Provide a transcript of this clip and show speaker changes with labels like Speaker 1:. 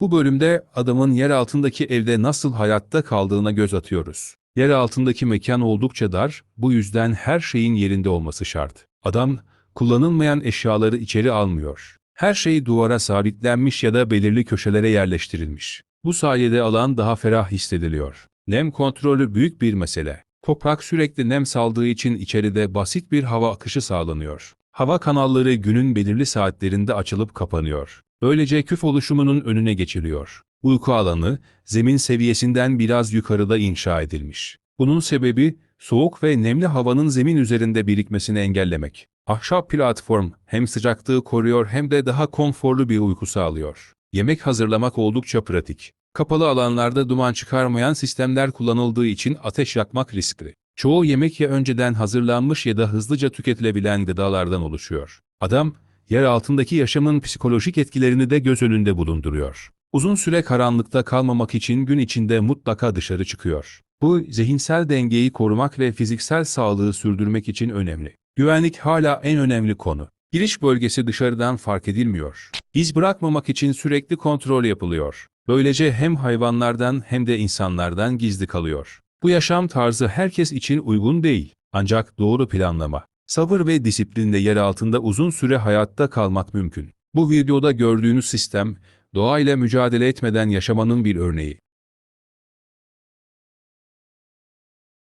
Speaker 1: Bu bölümde adamın yer altındaki evde nasıl hayatta kaldığına göz atıyoruz. Yer altındaki mekan oldukça dar, bu yüzden her şeyin yerinde olması şart. Adam, kullanılmayan eşyaları içeri almıyor. Her şey duvara sabitlenmiş ya da belirli köşelere yerleştirilmiş. Bu sayede alan daha ferah hissediliyor. Nem kontrolü büyük bir mesele. Toprak sürekli nem saldığı için içeride basit bir hava akışı sağlanıyor. Hava kanalları günün belirli saatlerinde açılıp kapanıyor. Böylece küf oluşumunun önüne geçiliyor. Uyku alanı, zemin seviyesinden biraz yukarıda inşa edilmiş. Bunun sebebi, soğuk ve nemli havanın zemin üzerinde birikmesini engellemek. Ahşap platform hem sıcaklığı koruyor hem de daha konforlu bir uyku sağlıyor. Yemek hazırlamak oldukça pratik. Kapalı alanlarda duman çıkarmayan sistemler kullanıldığı için ateş yakmak riskli. Çoğu yemek ya önceden hazırlanmış ya da hızlıca tüketilebilen gıdalardan oluşuyor. Adam, yer altındaki yaşamın psikolojik etkilerini de göz önünde bulunduruyor. Uzun süre karanlıkta kalmamak için gün içinde mutlaka dışarı çıkıyor. Bu, zihinsel dengeyi korumak ve fiziksel sağlığı sürdürmek için önemli. Güvenlik hala en önemli konu. Giriş bölgesi dışarıdan fark edilmiyor. İz bırakmamak için sürekli kontrol yapılıyor. Böylece hem hayvanlardan hem de insanlardan gizli kalıyor. Bu yaşam tarzı herkes için uygun değil. Ancak doğru planlama, sabır ve disiplinle yer altında uzun süre hayatta kalmak mümkün. Bu videoda gördüğünüz sistem, doğayla mücadele etmeden yaşamanın bir örneği.